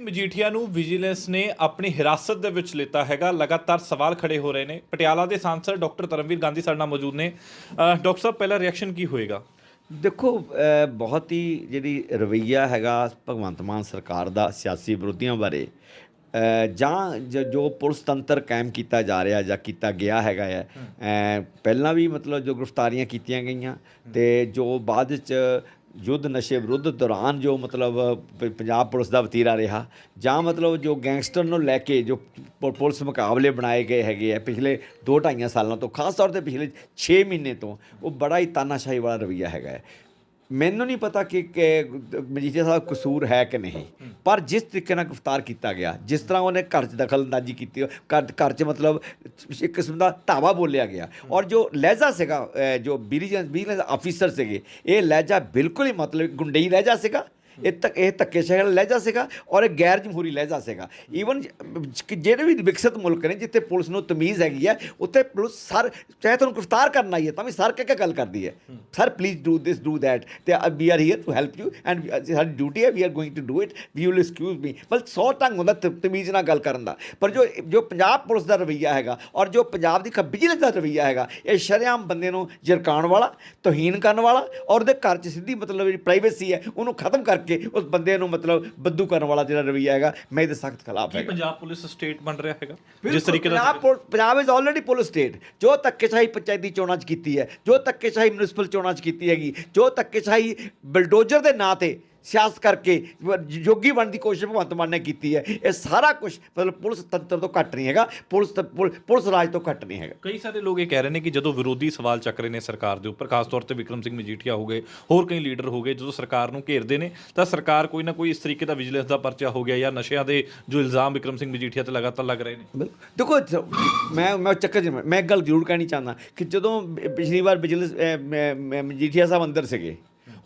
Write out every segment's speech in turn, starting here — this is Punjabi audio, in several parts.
ਮਜੀਠੀਆ ਨੂੰ ਵਿਜੀਲੈਂਸ ਨੇ ਆਪਣੀ ਹਿਰਾਸਤ ਦੇ ਵਿੱਚ ਲਿੱਤਾ ਹੈਗਾ। ਲਗਾਤਾਰ ਸਵਾਲ ਖੜੇ ਹੋ ਰਹੇ ਨੇ। ਪਟਿਆਲਾ ਦੇ ਸਾਂਸਦ ਡਾਕਟਰ ਧਰਮਵੀਰ ਗਾਂਧੀ ਸਾਡੇ ਨਾਲ ਮੌਜੂਦ ਨੇ। ਡਾਕਟਰ ਸਾਹਿਬ ਪਹਿਲਾ ਰਿਐਕਸ਼ਨ ਕੀ ਹੋਏਗਾ? ਦੇਖੋ ਬਹੁਤ ਹੀ ਜਿਹੜੀ ਰਵਈਆ ਹੈਗਾ ਭਗਵੰਤ ਮਾਨ ਸਰਕਾਰ ਦਾ ਸਿਆਸੀ ਵਿਰੋਧੀਆਂ ਬਾਰੇ। ਜਾਂ ਜ- ਪੁਲਿਸ ਤੰਤਰ ਕਾਇਮ ਕੀਤਾ ਜਾ ਰਿਹਾ ਜਾਂ ਕੀਤਾ ਗਿਆ ਹੈਗਾ ਹੈ ਪਹਿਲਾਂ ਵੀ ਮਤਲਬ ਜੋ ਗ੍ਰਿਫਤਾਰੀਆਂ ਕੀਤੀਆਂ ਗਈਆਂ ਤੇ ਜੋ ਬਾਅਦ ਚ ਯੁੱਧ ਨਸ਼ੇ ਵਿਰੁੱਧ ਦੌਰਾਨ ਜੋ ਮਤਲਬ ਪੰਜਾਬ ਪੁਲਿਸ ਦਾ ਵਤੀਰਾ ਰਿਹਾ, ਜਾਂ ਮਤਲਬ ਜੋ ਗੈਂਗਸਟਰ ਨੂੰ ਲੈ ਕੇ ਜੋ ਪੁਲਿਸ ਮੁਕਾਬਲੇ ਬਣਾਏ ਗਏ ਹੈਗੇ ਆ ਪਿਛਲੇ 2 ਸਾਲਾਂ ਤੋਂ, ਖਾਸ ਤੌਰ ਤੇ ਪਿਛਲੇ 6 ਮਹੀਨੇ ਤੋਂ, ਉਹ ਬੜਾ ਹੀ ਤਾਨਾਸ਼ਾਹੀ ਵਾਲਾ ਰਵਈਆ ਹੈਗਾ ਹੈ। ਮੈਨੂੰ ਨਹੀਂ ਪਤਾ ਕਿ ਕਿ ਮਜੀਠੀਆ ਸਾਹਿਬ ਕਸੂਰ ਹੈ ਕਿ ਨਹੀਂ। ਪਰ ਜਿਸ ਤਰੀਕੇ ਨਾਲ ਗ੍ਰਿਫਤਾਰ ਕੀਤਾ ਗਿਆ, ਜਿਸ ਤਰ੍ਹਾਂ ਉਹਨੇ ਘਰ 'ਚ ਦਖਲਅੰਦਾਜ਼ੀ ਕੀਤੀ, ਘਰ ਘਰ 'ਚ ਮਤਲਬ ਇੱਕ ਕਿਸਮ ਦਾ ਧਾਵਾ ਬੋਲਿਆ ਗਿਆ। ਔਰ ਜੋ ਲਹਿਜਾ ਸੀਗਾ ਜੋ ਵਿਜੀਲੈਂਸ ਵਿਜੀਲੈਂਸ ਆਫੀਸਰ ਸੀਗੇ, ਇਹ ਲਹਿਜਾ ਬਿਲਕੁਲ ਹੀ ਮਤਲਬ ਗੁੰਡਈ ਲਹਿਜਾ ਸੀਗਾ। ਇਹ ਤੱਕ ਇਹ ਧੱਕੇ ਸ਼ਹਿਰ ਲਹਿਜਾ ਸੀਗਾ ਔਰ ਇਹ ਗੈਰ ਜਮਹੂਰੀ ਲਹਿਜਾ ਸੀਗਾ। ਈਵਨ ਜਿਹੜੇ ਵੀ ਵਿਕਸਿਤ ਮੁਲਕ ਨੇ ਜਿੱਥੇ ਪੁਲਿਸ ਨੂੰ ਤਮੀਜ਼ ਹੈਗੀ ਹੈ ਉੱਥੇ ਪੁਲਿਸ ਸਰ ਚਾਹੇ ਤੁਹਾਨੂੰ ਗ੍ਰਿਫਤਾਰ ਕਰਨਾ ਹੀ ਹੈ ਤਾਂ ਵੀ ਸਰ ਕਹਿ ਕੇ ਗੱਲ ਕਰਦੀ ਹੈ। Sir please do this do that ਤੇ we are here to help you and ਸਾਡੀ ਡਿਊਟੀ ਹੈ we are going to do it we you will excuse me ਬਲ ਸੌ ਢੰਗ ਹੁੰਦਾ ਤਮੀਜ਼ ਨਾਲ ਗੱਲ ਕਰਨ ਦਾ। ਪਰ ਜੋ ਜੋ ਪੰਜਾਬ ਪੁਲਿਸ ਦਾ ਰਵਈਆ ਹੈਗਾ ਔਰ ਜੋ ਪੰਜਾਬ ਦੀ ਵਿਜੀਲੈਂਸ ਦਾ ਰਵਈਆ ਹੈਗਾ ਇਹ ਸ਼ਰੇਆਮ ਬੰਦੇ ਨੂੰ ਜਰਕਾਉਣ ਵਾਲਾ ਤੋਹੀਨ ਕਰਨ ਵਾਲਾ ਔਰ ਉਹਦੇ ਘਰ 'ਚ ਸਿੱਧੀ ਮਤਲਬ ਜਿਹੜੀ ਪ੍ਰਾਈਵੇਸੀ ਹੈ ਉਹਨੂੰ ਖਤਮ ਕਰਕੇ ਉਸ ਬੰਦੇ ਨੂੰ ਮਤਲਬ ਬੱਦੂ ਕਰਨ ਵਾਲਾ ਜਿਹੜਾ ਰਵਈਆ ਹੈਗਾ ਮੈਂ ਇਹਦੇ ਸਖਤ ਖਿਲਾਫ ਕੀ ਹੈਗਾ। ਪੰਜਾਬ ਪੁਲਿਸ ਸਟੇਟ ਬਣ ਰਿਹਾ ਹੈਗਾ? ਜਿਸ ਤਰੀਕੇ ਪੁਲ- Punjab is already police state ਜੋ ਧੱਕੇਸ਼ਾਹੀ ਪੰਚਾਇਤੀ ਚੋਣਾਂ 'ਚ ਕੀਤੀ ਹੈ ਜੋ ਧੱਕੇਸ਼ਾਹੀ ਮਿਊਨਿਸਪਲ ਚੋਣਾਂ 'ਚ ਕੀਤੀ ਹੈਗੀ ਜੋ ਧੱਕੇਸ਼ਾਹੀ ਬਲਡੋਜ਼ਰ ਦੇ ਨਾਂ ਤੇ ਸਿਆਸਤ ਕਰਕੇ ਜੋਗੀ ਬਣਨ ਦੀ ਕੋਸ਼ਿਸ਼ ਭਗਵੰਤ ਮਾਨ ਨੇ ਕੀਤੀ ਹੈ। ਇਹ ਸਾਰਾ ਕੁਝ ਮਤਲਬ ਪੁਲਿਸ ਤੰਤਰ ਤੋਂ ਘੱਟ ਨਹੀਂ ਹੈਗਾ ਪੁਲਿਸ ਪੁਲਿਸ ਰਾਜ ਤੋਂ ਘੱਟ ਨਹੀਂ ਹੈਗਾ। ਕਈ ਸਾਰੇ ਲੋਕ ਇਹ ਕਹਿ ਰਹੇ ਨੇ ਕਿ ਜਦੋਂ ਵਿਰੋਧੀ ਸਵਾਲ ਚੱਕ ਰਹੇ ਨੇ ਸਰਕਾਰ ਦੇ ਉੱਪਰ ਖਾਸ ਤੌਰ ਤੇ ਵਿਕਰਮ ਸਿੰਘ ਮਜੀਠੀਆ ਹੋ ਗਏ ਹੋਰ ਕਈ ਲੀਡਰ ਹੋ ਗਏ ਜਦੋਂ ਸਰਕਾਰ ਨੂੰ ਘੇਰਦੇ ਨੇ ਤਾਂ ਸਰਕਾਰ ਕੋਈ ਨਾ ਕੋਈ ਇਸ ਤਰੀਕੇ ਦਾ ਵਿਜੀਲੈਂਸ ਦਾ ਪਰਚਾ ਹੋ ਗਿਆ ਜਾਂ ਨਸ਼ਿਆਂ ਦੇ ਜੋ ਇਲਜ਼ਾਮ ਵਿਕਰਮ ਸਿੰਘ ਮਜੀਠੀਆ ਤੇ ਲਗਾਤਾਰ ਲੱਗ ਰਹੇ ਨੇ। ਦੇਖੋ ਮੈਂ ਮੈਂ ਚੱਕਰ ਮੈਂ ਗੱਲ ਜ਼ਰੂਰ ਕਹਿਣੀ ਚਾਹੁੰਦਾ ਕਿ ਜਦੋਂ ਪਿਛਲੀ ਵਾਰ ਬਿਜਨਸ ਮਜੀਠੀਆ ਸਾਹਿਬ ਅੰਦਰ ਸੀਗੇ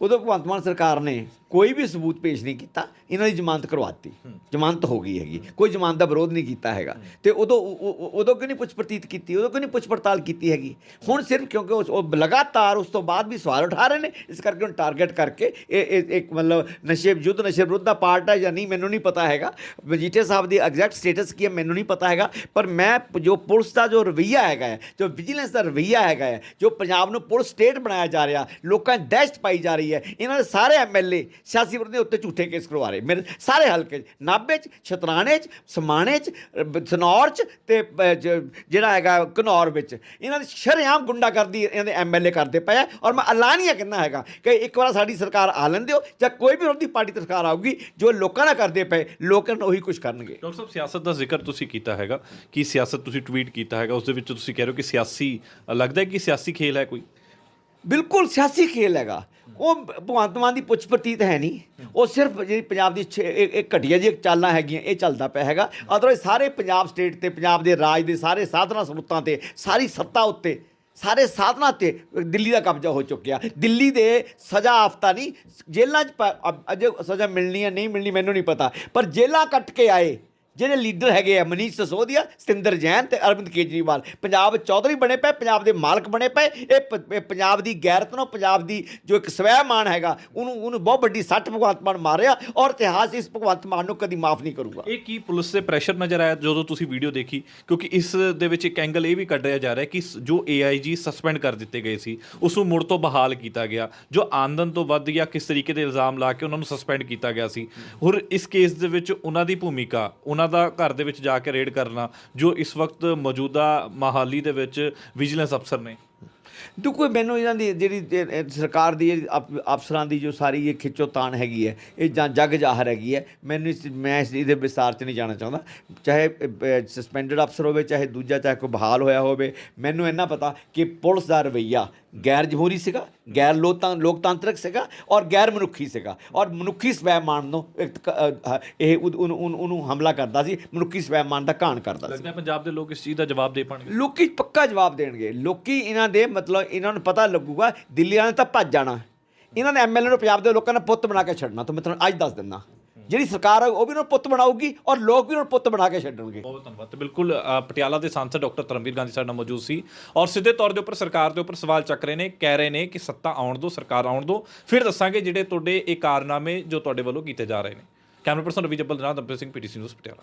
ਉਦੋਂ ਭਗਵੰਤ ਮਾਨ ਸਰਕਾਰ ਨੇ ਕੋਈ ਵੀ ਸਬੂਤ ਪੇਸ਼ ਨਹੀਂ ਕੀਤਾ ਇਹਨਾਂ ਦੀ ਜ਼ਮਾਨਤ ਕਰਵਾਤੀ। ਜ਼ਮਾਨਤ ਹੋ ਗਈ ਹੈਗੀ। ਕੋਈ ਜ਼ਮਾਨਤ ਦਾ ਵਿਰੋਧ ਨਹੀਂ ਕੀਤਾ ਹੈਗਾ। ਤੇ ਉਦੋਂ ਉਦੋਂ ਕਿਉਂ ਨਹੀਂ ਪੁੱਛ ਪ੍ਰਤੀਤ ਕੀਤੀ? ਉਦੋਂ ਕਿਉਂ ਨਹੀਂ ਪੁੱਛ ਪੜਤਾਲ ਕੀਤੀ ਹੈਗੀ? ਹੁਣ ਸਿਰਫ ਕਿਉਂਕਿ ਉਹ ਲਗਾਤਾਰ ਉਸ ਤੋਂ ਬਾਅਦ ਵੀ ਸਵਾਲ ਉਠਾ ਰਹੇ ਨੇ ਇਸ ਕਰਕੇ ਹੁਣ ਟਾਰਗੇਟ ਕਰਕੇ ਇਹ ਇੱਕ ਮਤਲਬ ਨਸ਼ੇ ਯੁੱਧ ਨਸ਼ੇ ਵਿਰੁੱਧ ਦਾ ਪਾਰਟ ਹੈ ਜਾਂ ਨਹੀਂ ਮੈਨੂੰ ਨਹੀਂ ਪਤਾ ਹੈਗਾ। ਮਜੀਠੀਆ ਸਾਹਿਬ ਦੀ ਐਗਜ਼ੈਕਟ ਸਟੇਟਸ ਕੀ ਹੈ ਮੈਨੂੰ ਨਹੀਂ ਪਤਾ ਹੈਗਾ। ਪਰ ਮੈਂ ਜੋ ਪੁਲਿਸ ਦਾ ਜੋ ਰਵਈਆ ਹੈਗਾ ਹੈ ਜੋ ਵਿਜੀਲੈਂਸ ਦਾ ਰਵਈਆ ਹੈਗਾ ਹੈ ਜੋ ਪੰਜਾਬ ਨੂੰ ਪੁਲਿਸ ਸਟੇਟ ਬਣਾਇਆ ਜਾ ਰਿਹਾ ਲੋਕਾਂ ਦਹਿਸ਼ਤ ਪਾਈ ਜਾ ਰਹੀ ਹੈ। ਇਹਨਾਂ ਦੇ ਸਾਰੇ ਐਮਐਲਏ ਸਿਆਸੀ ਵਿਰੋਧੀ ਉੱਤੇ ਝੂਠੇ ਕੇਸ ਕਰਵਾ ਰਹੇ। ਮੇਰੇ ਸਾਰੇ ਹਲਕੇ 'ਚ ਨਾਭੇ 'ਚ ਛਤਰਾਣੇ 'ਚ ਸਮਾਣੇ 'ਚ ਸਨੌਰ 'ਚ ਤੇ ਜਿਹੜਾ ਹੈਗਾ ਘਨੌਰ ਵਿੱਚ। ਇਹਨਾਂ ਦੀ ਸ਼ਰੇਆਮ ਗੁੰਡਾਗਰਦੀ ਇਹਨਾਂ ਦੇ ਐਮਐਲਏ ਕਰਦੇ ਪਏ ਆ ਔਰ ਮੈਂ ਐਲਾਨੀਆ ਕਹਿੰਦਾ ਹੈਗਾ ਕਿ ਇੱਕ ਵਾਰ ਸਾਡੀ ਸਰਕਾਰ ਆ ਲੈਣ ਦਿਓ ਜਾਂ ਕੋਈ ਵੀ ਵਿਰੋਧੀ ਪਾਰਟੀ ਦੀ ਸਰਕਾਰ ਆਊਗੀ ਜੋ ਲੋਕਾਂ ਨਾਲ ਕਰਦੇ ਪਏ ਲੋਕਾਂ ਨੂੰ ਉਹੀ ਕੁਝ ਕਰਨਗੇ। ਡਾਕਟਰ ਸਾਹਿਬ ਸਿਆਸਤ ਦਾ ਜ਼ਿਕਰ ਤੁਸੀਂ ਕੀਤਾ ਹੈਗਾ। ਕਿ ਸਿਆਸਤ ਤੁਸੀਂ ਟਵੀਟ ਕੀਤਾ ਹੈਗਾ? ਉਸ ਦੇ ਵਿੱਚ ਤੁਸੀਂ ਕਹਿ ਰਹੇ ਹੋ ਕਿ ਸਿਆਸੀ ਲੱਗਦਾ ਹੈ ਕਿ ਸਿਆਸੀ ਖੇਲ ਹੈ ਕੋਈ? ਬਿਲਕੁਲ ਸਿਆਸੀ ਖੇਲ ਹੈਗਾ। ਉਹ ਭਗਵੰਤ ਮਾਨ ਦੀ ਪੁੱਛ ਪ੍ਰਤੀਤ ਹੈ ਨਹੀਂ। ਉਹ ਸਿਰਫ ਜਿਹੜੀ ਪੰਜਾਬ ਦੀ ਛੇ- ਘਟੀਆ ਜਿਹੀ ਚਾਲਾਂ ਹੈਗੀਆਂ, ਇਹ ਚੱਲਦਾ ਪਿਆ ਹੈਗਾ। ਅਦਰਵਾਇਜ਼ ਸਾਰੇ ਪੰਜਾਬ ਸਟੇਟ ਤੇ, ਪੰਜਾਬ ਦੇ ਰਾਜ ਦੇ ਸਾਰੇ ਸਾਧਨਾ ਸਰੂਤਾਂ ਤੇ, ਸਾਰੀ ਸੱਤਾ ਉੱਤੇ, ਸਾਰੇ ਸਾਧਨਾ ਤੇ ਦਿੱਲੀ ਦਾ ਕਬਜ਼ਾ ਹੋ ਚੁੱਕਿਆ। ਦਿੱਲੀ ਦੇ ਸਜ਼ਾ ਆਫਤਾ ਨਹੀਂ, ਜੇਲ੍ਹਾਂ 'ਚ ਪ- ਅਜੇ ਸਜ਼ਾ ਮਿਲਣੀ ਹੈ ਨਹੀਂ ਮਿਲਣੀ ਮੈਨੂੰ ਨਹੀਂ ਪਤਾ। ਪਰ ਜੇਲ੍ਹਾਂ ਕੱਟ ਕੇ ਆਏ ਜਿਹੜੇ ਲੀਡਰ ਹੈਗੇ ਆ ਮਨੀਸ਼ ਸਸੋਦੀਆ ਸਤਿੰਦਰ ਜੈਨ ਤੇ ਅਰਵਿੰਦ ਕੇਜਰੀਵਾਲ। ਪੰਜਾਬ ਚੌਧਰੀ ਬਣੇ ਪਏ ਪੰਜਾਬ ਦੇ ਮਾਲਕ ਬਣੇ ਪਏ। ਇਹ ਪੰਜਾਬ ਦੀ ਗੈਰਤ ਨੂੰ ਪੰਜਾਬ ਦੀ ਜੋ ਇੱਕ ਸਵੈਮਾਨ ਹੈਗਾ ਉਹਨੂੰ ਉਹਨੂੰ ਬਹੁਤ ਵੱਡੀ ਸੱਟ ਭਗਵੰਤ ਮਾਨ ਮਾਰਿਆ ਔਰ ਇਤਿਹਾਸ ਇਸ ਭਗਵੰਤ ਮਾਨ ਨੂੰ ਕਦੀ ਮਾਫ ਨਹੀਂ ਕਰੂਗਾ। ਇਹ ਕੀ ਪੁਲਿਸ ਦੇ ਪ੍ਰੈਸ਼ਰ ਨਜ਼ਰ ਆਇਆ ਜਦੋਂ ਤੁਸੀਂ ਵੀਡੀਓ ਦੇਖੀ? ਕਿਉਂਕਿ ਇਸ ਦੇ ਵਿੱਚ ਇੱਕ ਐਂਗਲ ਇਹ ਵੀ ਕੱਢਿਆ ਜਾ ਰਿਹਾ ਕਿ ਜੋ ਏਆਈਜੀ ਸਸਪੈਂਡ ਕਰ ਦਿੱਤੇ ਗਏ ਸੀ ਉਸ ਨੂੰ ਮੁੜ ਤੋਂ ਬਹਾਲ ਕੀਤਾ ਗਿਆ ਜੋ ਆਮਦਨ ਤੋਂ ਵੱਧ ਜਾਂ ਕਿਸ ਤਰੀਕੇ ਦੇ ਇਲਜ਼ਾਮ ਲਾ ਕੇ ਉਹਨਾਂ ਨੂੰ ਸਸਪੈਂਡ ਕੀਤਾ ਗਿਆ ਸੀ। ਹੋਰ ਇਸ ਕੇਸ ਦੇ ਵਿੱਚ ਉਹਨਾਂ ਦੀ ਭੂਮਿਕਾ ਉਹਨਾਂ ਦਾ ਘਰ ਦੇ ਵਿੱਚ ਜਾ ਕੇ ਰੇਡ ਕਰਨਾ, ਜੋ ਇਸ ਵਕਤ ਮੌਜੂਦਾ ਮਹਾਲੀ ਦੇ ਵਿੱਚ ਵਿਜੀਲੈਂਸ ਅਫਸਰ ਨੇ। ਦੇਖੋ ਮੈਨੂੰ ਇਹਨਾਂ ਦੀ ਜਿਹੜੀ ਸਰਕਾਰ ਦੀ ਜਿਹੜੀ ਅਫਸਰਾਂ ਦੀ ਜੋ ਸਾਰੀ ਇਹ ਖਿੱਚੋ ਤਾਣ ਹੈਗੀ ਹੈ, ਇਹ ਜਾਂ ਜੱਗ ਜਾਹਰ ਹੈਗੀ ਹੈ, ਮੈਨੂੰ ਇਸ, ਮੈਂ ਇਸ ਇਹਦੇ ਵਿਸਤਾਰ 'ਚ ਨਹੀਂ ਜਾਣਾ ਚਾਹੁੰਦਾ। ਚਾਹੇ ਸਸਪੈਂਡਡ ਅਫਸਰ ਹੋਵੇ, ਚਾਹੇ ਦੂਜਾ, ਚਾਹੇ ਕੋਈ ਬਹਾਲ ਹੋਇਆ ਹੋਵੇ, ਮੈਨੂੰ ਇੰਨਾ ਪਤਾ ਕਿ ਪੁਲਿਸ ਦਾ ਰਵਈਆ ਗੈਰ ਜਮਹੂਰੀ ਸੀਗਾ ਗੈਰ ਲੋਕਤਾਂ ਲੋਕਤਾਂਤਰਿਕ ਸੀਗਾ ਔਰ ਗੈਰ ਮਨੁੱਖੀ ਸੀਗਾ ਔਰ ਮਨੁੱਖੀ ਸਵੈਮਾਨ ਨੂੰ ਇਹ ਉਹਨੂੰ- ਹਮਲਾ ਕਰਦਾ ਸੀ ਮਨੁੱਖੀ ਸਵੈਮਾਨ ਦਾ ਘਾਣ ਕਰਦਾ ਸੀ ਲੱਗਦਾ ਪੰਜਾਬ ਦੇ ਲੋਕ ਇਸ ਚੀਜ਼ ਦਾ ਜਵਾਬ ਦੇ ਪਾਣਗੇ ਲੋਕੀ ਪੱਕਾ ਜਵਾਬ ਦੇਣਗੇ ਲੋਕੀ ਇਹਨਾਂ ਦੇ ਮਤਲਬ ਇਹਨਾਂ ਨੂੰ ਪਤਾ ਲੱਗੂਗਾ ਦਿੱਲੀ ਵਾਲਿਆਂ ਨੇ ਤਾਂ ਭੱਜ ਜਾਣਾ ਇਹਨਾਂ ਨੇ ਐਮਐਲਏ ਨੂੰ ਪੰਜਾਬ ਦੇ ਲੋਕਾਂ ਨੇ ਪੁੱਤ ਬਣਾ ਕੇ ਛੱਡਣਾ ਤਾਂ ਮੈਂ ਤੁਹਾਨੂੰ ਅੱਜ ਦੱਸ ਦਿੰਦਾ ਜਿਹੜੀ ਸਰਕਾਰ ਹੈ ਉਹ ਵੀ ਉਹਨਾਂ ਨੂੰ ਪੁੱਤ ਬਣਾਊਗੀ ਔਰ ਲੋਕ ਵੀ ਉਹਨਾਂ ਨੂੰ ਪੁੱਤ ਬਣਾ ਕੇ ਛੱਡਣਗੇ। ਬਹੁਤ ਧੰਨਵਾਦ ਤੇ ਬਿਲਕੁਲ ਅ, ਪਟਿਆਲਾ ਦੇ ਸਾਂਸਦ ਡਾਕਟਰ ਧਰਮਵੀਰ ਗਾਂਧੀ ਸਾਡੇ ਨਾਲ ਮੌਜੂਦ ਸੀ ਔਰ ਸਿੱਧੇ ਤੌਰ ਦੇ ਉੱਪਰ ਸਰਕਾਰ ਦੇ ਉੱਪਰ ਸਵਾਲ ਚੱਕ ਰਹੇ ਨੇ ਕਹਿ ਰਹੇ ਨੇ ਕਿ ਸੱਤਾ ਆਉਣ ਦਿਓ ਸਰਕਾਰ ਆਉਣ ਦਿਓ ਫਿਰ ਦੱਸਾਂਗੇ ਜਿਹੜੇ ਤੁਹਾਡੇ ਇਹ ਕਾਰਨਾਮੇ ਜੋ ਤੁਹਾਡੇ ਵੱਲੋਂ ਕੀਤੇ ਜਾ ਰਹੇ ਨੇ। ਕੈਮਰਾ ਪਰਸਨ ਰਵੀ ਜੱਬਲ ਦੇ ਨਾਲ ਦੰਪੇ ਸਿੰਘ ਪੀਟੀਸੀ ਨਿਊਜ਼ ਪਟਿਆਲਾ।